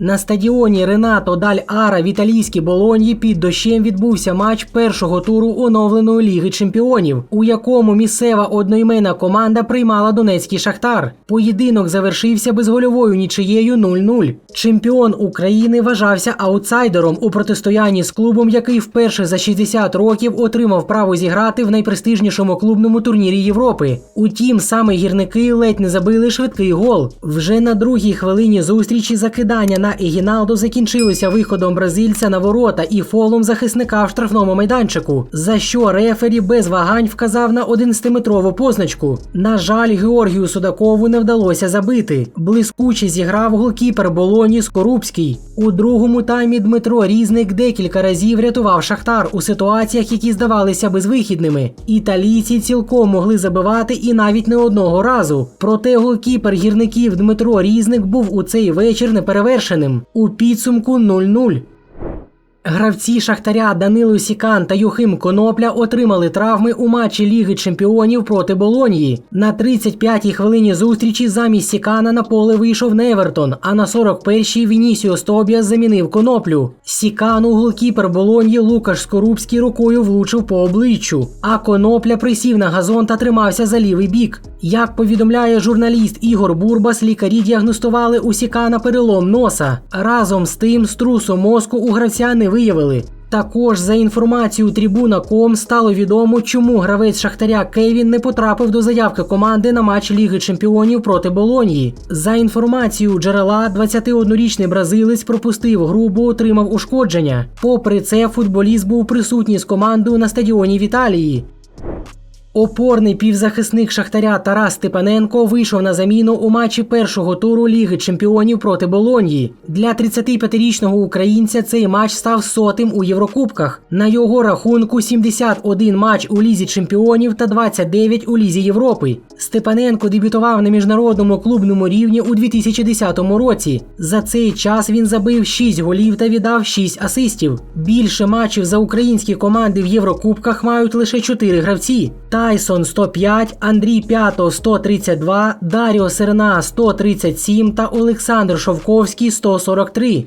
На стадіоні Ренато Даль Ара в італійській Болоньї під дощем відбувся матч першого туру оновленої Ліги Чемпіонів, у якому місцева одноіменна команда приймала Донецький Шахтар. Поєдинок завершився безгольовою нічиєю 0-0. Чемпіон України вважався аутсайдером у протистоянні з клубом, який вперше за 60 років отримав право зіграти в найпрестижнішому клубному турнірі Європи. Утім, саме гірники ледь не забили швидкий гол. Вже на другій хвилині зустрічі закидання на Егіналдо закінчилося виходом бразильця на ворота і фолом захисника в штрафному майданчику, за що рефері без вагань вказав на 11-метрову позначку. На жаль, Георгію Судакову не вдалося забити. Блискуче зіграв голкіпер Болоні Скорубський. У другому таймі Дмитро Різник декілька разів рятував Шахтар у ситуаціях, які здавалися безвихідними. Італійці цілком могли забивати і навіть не одного разу. Проте голкіпер гірників Дмитро Різник був у цей вечір неперевершеним. У підсумку 0-0. Гравці Шахтаря Данило Сікан та Юхим Конопля отримали травми у матчі Ліги Чемпіонів проти Болонії. На 35-й хвилині зустрічі замість Сікана на поле вийшов Невертон, а на 41-й Вінісіо Стобіас замінив коноплю. Сікану голкіпер Болоньї Лукаш Скорубський рукою влучив по обличчю, а конопля присів на газон та тримався за лівий бік. Як повідомляє журналіст Ігор Бурбас, лікарі діагностували у Сікана перелом носа. Разом з тим струсу мозку у гравця не виявили. Також за інформацією Трибуна.ком стало відомо, чому гравець Шахтаря Кевін не потрапив до заявки команди на матч Ліги Чемпіонів проти Болонії. За інформацією джерела, 21-річний бразилець пропустив гру, бо отримав ушкодження. Попри це, футболіст був присутній з командою на стадіоні в Італії. Опорний півзахисник Шахтаря Тарас Степаненко вийшов на заміну у матчі першого туру Ліги Чемпіонів проти Болоньї. Для 35-річного українця цей матч став сотим у Єврокубках. На його рахунку 71 матч у Лізі Чемпіонів та 29 у Лізі Європи. Степаненко дебютував на міжнародному клубному рівні у 2010 році. За цей час він забив 6 голів та віддав 6 асистів. Більше матчів за українські команди в Єврокубках мають лише 4 гравці. Тайсон 105, Андрій П'ято 132, Даріо Серна 137 та Олександр Шовковський 143.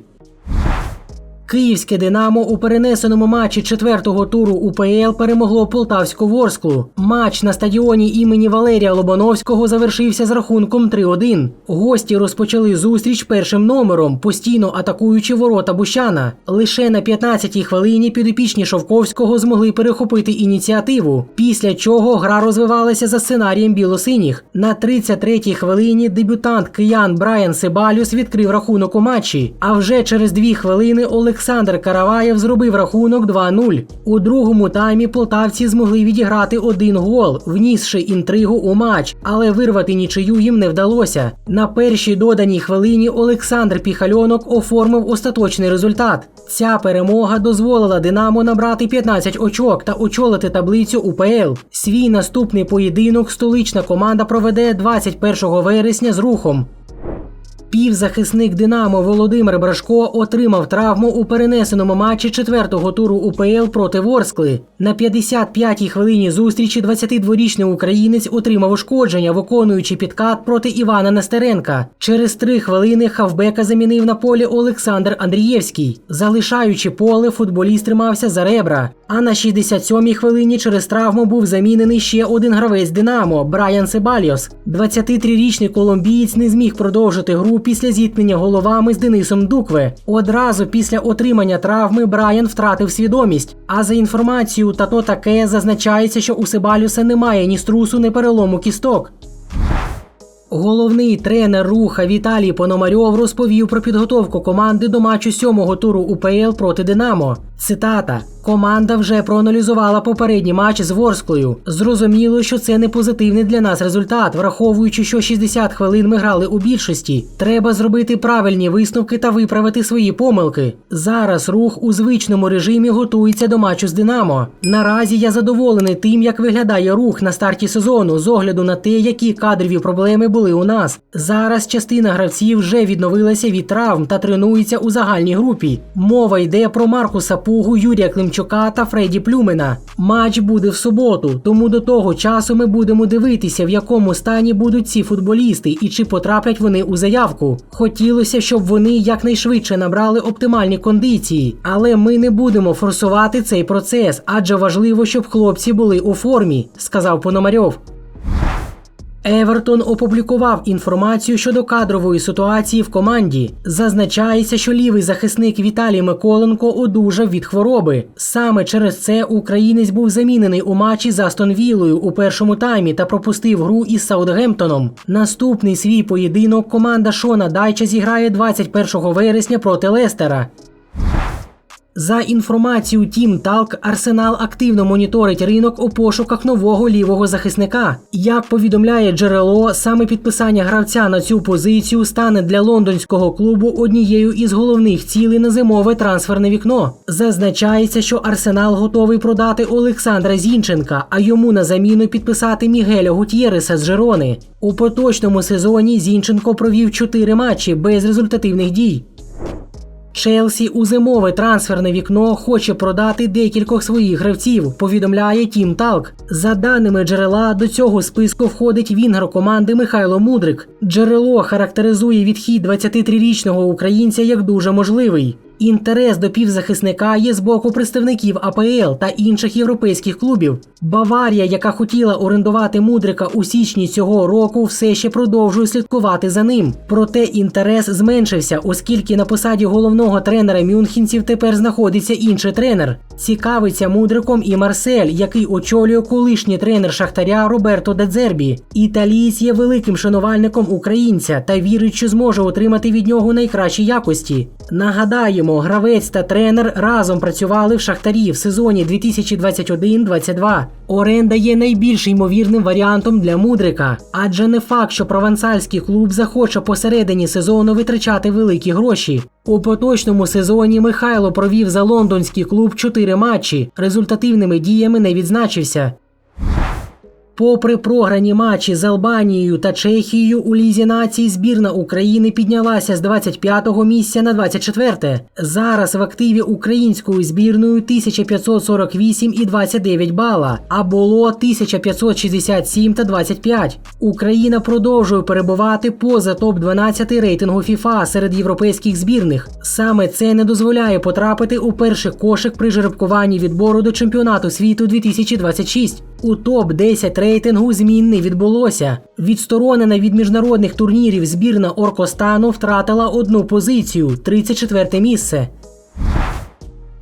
Київське Динамо у перенесеному матчі четвертого туру УПЛ перемогло Полтавську Ворсклу. Матч на стадіоні імені Валерія Лобановського завершився з рахунком 3-1. Гості розпочали зустріч першим номером, постійно атакуючи ворота Бущана. Лише на 15-й хвилині підопічні Шовковського змогли перехопити ініціативу, після чого гра розвивалася за сценарієм білосиніх. На 33-й хвилині дебютант киян Брайан Себалюс відкрив рахунок у матчі. А вже через дві хвилини Олександр Караваєв зробив рахунок 2-0. У другому таймі полтавці змогли відіграти один гол, внісши інтригу у матч, але вирвати нічию їм не вдалося. На першій доданій хвилині Олександр Піхальонок оформив остаточний результат. Ця перемога дозволила Динамо набрати 15 очок та очолити таблицю УПЛ. Свій наступний поєдинок столична команда проведе 21 вересня з рухом. Півзахисник Динамо Володимир Брашко отримав травму у перенесеному матчі четвертого туру УПЛ проти Ворскли. На 55-й хвилині зустрічі 22-річний українець отримав ушкодження, виконуючи підкат проти Івана Нестеренка. Через три хвилини хавбека замінив на полі Олександр Андрієвський. Залишаючи поле, футболіст тримався за ребра. А на 67-й хвилині через травму був замінений ще один гравець Динамо Брайан Себальос. 23-річний колумбієць не зміг продовжити гру після зіткнення головами з Денисом Дукве. Одразу після отримання травми Брайан втратив свідомість. А за інформацією тато таке зазначається, що у Себалюса немає ні струсу, ні перелому кісток. Головний тренер руха Віталій Пономарьов розповів про підготовку команди до матчу сьомого туру УПЛ проти Динамо. Цитата: Команда вже проаналізувала попередній матч з Ворсклою. Зрозуміло, що це не позитивний для нас результат, враховуючи, що 60 хвилин ми грали у більшості. Треба зробити правильні висновки та виправити свої помилки. Зараз рух у звичному режимі готується до матчу з Динамо. Наразі я задоволений тим, як виглядає рух на старті сезону, з огляду на те, які кадрові проблеми були у нас. Зараз частина гравців вже відновилася від травм та тренується у загальній групі. Мова йде про Маркуса Пугу, Юрія Климчука та Фредді Плюмена. Матч буде в суботу, тому до того часу ми будемо дивитися, в якому стані будуть ці футболісти і чи потраплять вони у заявку. Хотілося, щоб вони якнайшвидше набрали оптимальні кондиції, але ми не будемо форсувати цей процес, адже важливо, щоб хлопці були у формі, сказав Пономарьов. Евертон опублікував інформацію щодо кадрової ситуації в команді. Зазначається, що лівий захисник Віталій Миколенко одужав від хвороби. Саме через це українець був замінений у матчі з Астон Віллою у першому таймі та пропустив гру із Саутгемптоном. Наступний свій поєдинок команда Шона Дайча зіграє 21 вересня проти Лестера. За інформацією Team Talk, Арсенал активно моніторить ринок у пошуках нового лівого захисника. Як повідомляє джерело, саме підписання гравця на цю позицію стане для лондонського клубу однією із головних цілей на зимове трансферне вікно. Зазначається, що Арсенал готовий продати Олександра Зінченка, а йому на заміну підписати Мігеля Гутєреса з Жерони. У поточному сезоні Зінченко провів 4 матчі без результативних дій. Челсі у зимове трансферне вікно хоче продати декількох своїх гравців, повідомляє Тім Талк. За даними джерела, до цього списку входить вінгер команди Михайло Мудрик. Джерело характеризує відхід 23-річного українця як дуже можливий. Інтерес до півзахисника є з боку представників АПЛ та інших європейських клубів. Баварія, яка хотіла орендувати Мудрика у січні цього року, все ще продовжує слідкувати за ним. Проте інтерес зменшився, оскільки на посаді головного тренера мюнхенців тепер знаходиться інший тренер. Цікавиться Мудриком і Марсель, який очолює колишній тренер Шахтаря Роберто Дедзербі. Італієць є великим шанувальником українця та вірить, що зможе отримати від нього найкращі якості. Нагадаємо, гравець та тренер разом працювали в Шахтарі в сезоні 2021-22. Оренда є найбільш ймовірним варіантом для Мудрика, адже не факт, що провансальський клуб захоче посередині сезону витрачати великі гроші. У поточному сезоні Михайло провів за лондонський клуб 4 матчі. Результативними діями не відзначився. Попри програні матчі з Албанією та Чехією у Лізі націй, збірна України піднялася з 25-го місця на 24-те. Зараз в активі українською збірною 1548 і 29 бала, а було 1567 та 25. Україна продовжує перебувати поза топ-12 рейтингу ФІФА серед європейських збірних. Саме це не дозволяє потрапити у перший кошик при жеребкуванні відбору до чемпіонату світу 2026. У топ-10 рейтингу змін не відбулося. Відсторонена від міжнародних турнірів збірна Оркостану втратила одну позицію 34 місце.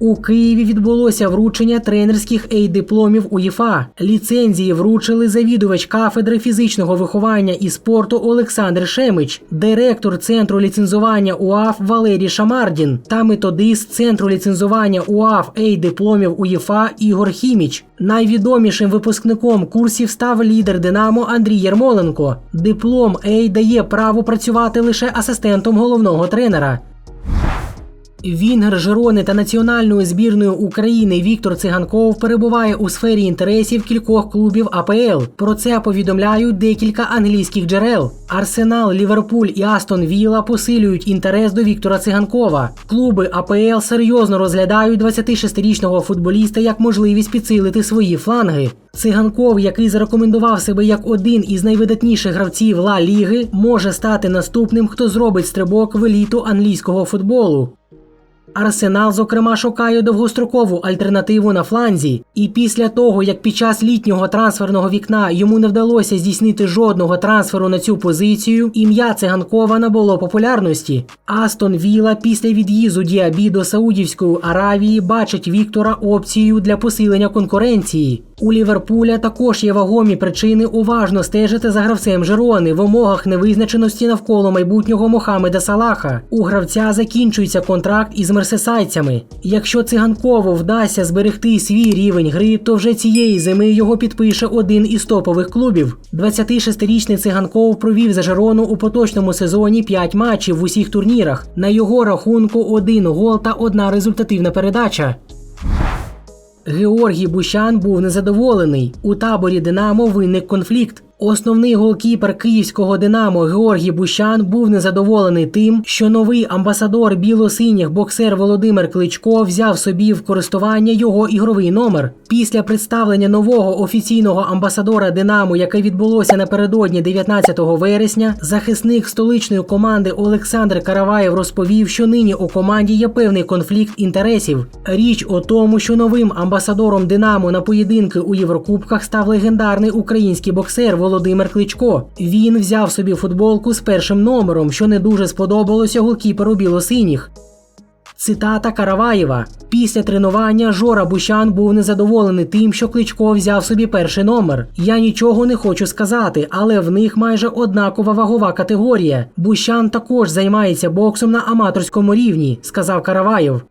У Києві відбулося вручення тренерських ей-дипломів УЄФА. Ліцензії вручили завідувач кафедри фізичного виховання і спорту Олександр Шемич, директор центру ліцензування УАФ Валерій Шамардін та методист центру ліцензування УАФ ей-дипломів УЄФА Ігор Хіміч. Найвідомішим випускником курсів став лідер Динамо Андрій Єрмоленко. Диплом Ей дає право працювати лише асистентом головного тренера. Вінгер Жирони та національною збірною України Віктор Циганков перебуває у сфері інтересів кількох клубів АПЛ. Про це повідомляють декілька англійських джерел. Арсенал, Ліверпуль і Астон Вілла посилюють інтерес до Віктора Циганкова. Клуби АПЛ серйозно розглядають 26-річного футболіста як можливість підсилити свої фланги. Циганков, який зарекомендував себе як один із найвидатніших гравців Ла Ліги, може стати наступним, хто зробить стрибок в еліту англійського футболу. Арсенал, зокрема, шукає довгострокову альтернативу на фланзі, і після того, як під час літнього трансферного вікна йому не вдалося здійснити жодного трансферу на цю позицію, ім'я циганкова набуло популярності. Астон Віла після від'їзду Діабі до Саудівської Аравії бачить Віктора опцією для посилення конкуренції. У Ліверпуля також є вагомі причини уважно стежити за гравцем Жерони в умовах невизначеності навколо майбутнього Мохамеда Салаха. У гравця закінчується контракт із мерсесайцями. Якщо циганково вдасться зберегти свій рівень гри, то вже цієї зими його підпише один із топових клубів. 26-річний циганков провів за Жерону у поточному сезоні 5 матчів в усіх турнірах. На його рахунку один гол та одна результативна передача. Георгій Бущан був незадоволений. У таборі Динамо виник конфлікт. Основний голкіпер київського Динамо Георгій Бущан був незадоволений тим, що новий амбасадор білосиніх боксер Володимир Кличко взяв собі в користування його ігровий номер. Після представлення нового офіційного амбасадора Динамо, яке відбулося напередодні 19 вересня, захисник столичної команди Олександр Караваєв розповів, що нині у команді є певний конфлікт інтересів. Річ у тому, що новим амбасадором Динамо на поєдинки у Єврокубках став легендарний український боксер Володимир Кличко. Він взяв собі футболку з першим номером, що не дуже сподобалося голкіперу білосиніх. Цитата Караваєва: після тренування Жора Бущан був незадоволений тим, що Кличко взяв собі перший номер. Я нічого не хочу сказати, але в них майже однакова вагова категорія. Бущан також займається боксом на аматорському рівні, сказав Караваєв.